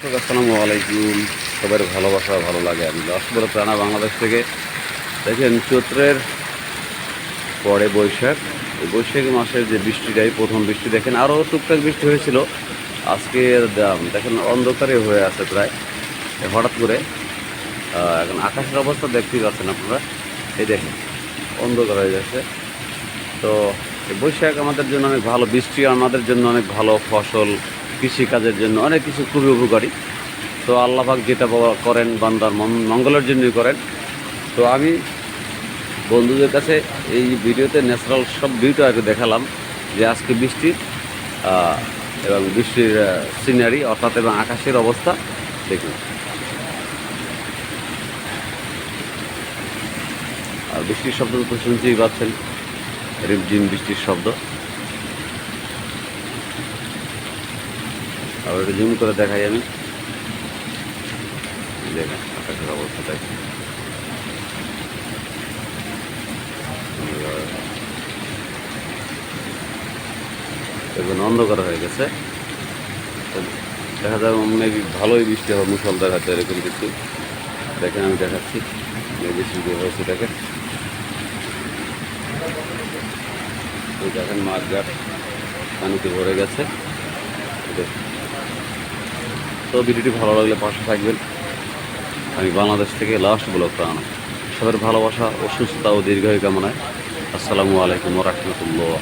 আসসালামু আলাইকুম। সবার ভালোবাসা, ভালো লাগে। আমি লাস্ট বলে প্রাণা বাংলাদেশ থেকে। দেখেন, চৈত্রের পরে বৈশাখ। বৈশাখ মাসের যে বৃষ্টিটাই প্রথম বৃষ্টি, দেখেন আরও টুকটাক বৃষ্টি হয়েছিল। আজকে দেখেন, অন্ধকারে হয়ে আছে প্রায়। হঠাৎ করে এখন আকাশের অবস্থা দেখতেই পাচ্ছেন আপনারা। এই দেখেন, অন্ধকার হয়ে যাচ্ছে। তো বৈশাখ আমাদের জন্য অনেক ভালো, বৃষ্টি আমাদের জন্য অনেক ভালো ফসল। কৃষিকাজের জন্য অনেক কিছু খুবই উপকারী। তো আল্লাহাক যেটা করেন বান্দার মঙ্গলের জন্যই করেন। তো আমি বন্ধুদের কাছে এই ভিডিওতে ন্যাচারাল সব ভিউটা আর দেখালাম যে আজকে বৃষ্টির এবং বৃষ্টির সিনারি অর্থাৎ এবং আকাশের অবস্থা দেখুন। আর বৃষ্টির শব্দ তো শুনতেই পাচ্ছেন। রিমঝিম বৃষ্টির শব্দ। আবার একটু জুম করে দেখাই আমি। দেখেন, আকাশের অবস্থা দেখেন। এখন অন্ধকার হয়ে গেছে। দেখা যায় মেবি ভালোই বৃষ্টি হবে মুসলধার হাতে এরকম কিছু। দেখেন, আমি দেখাচ্ছি। বৃষ্টি হয়েছে, দেখেন। দেখেন মাঠ ঘাট পানিতে ভরে গেছে। দেখুন। তো ভিডিওটি ভালো লাগলে পাশে থাকবেন। আমি বাংলাদেশ থেকে লাস্ট ব্লগ আনা। সবার ভালোবাসা ও সুস্থতা ও দীর্ঘায়ু কামনায়। আসসালামু আলাইকুম রহমতুল্লাহ।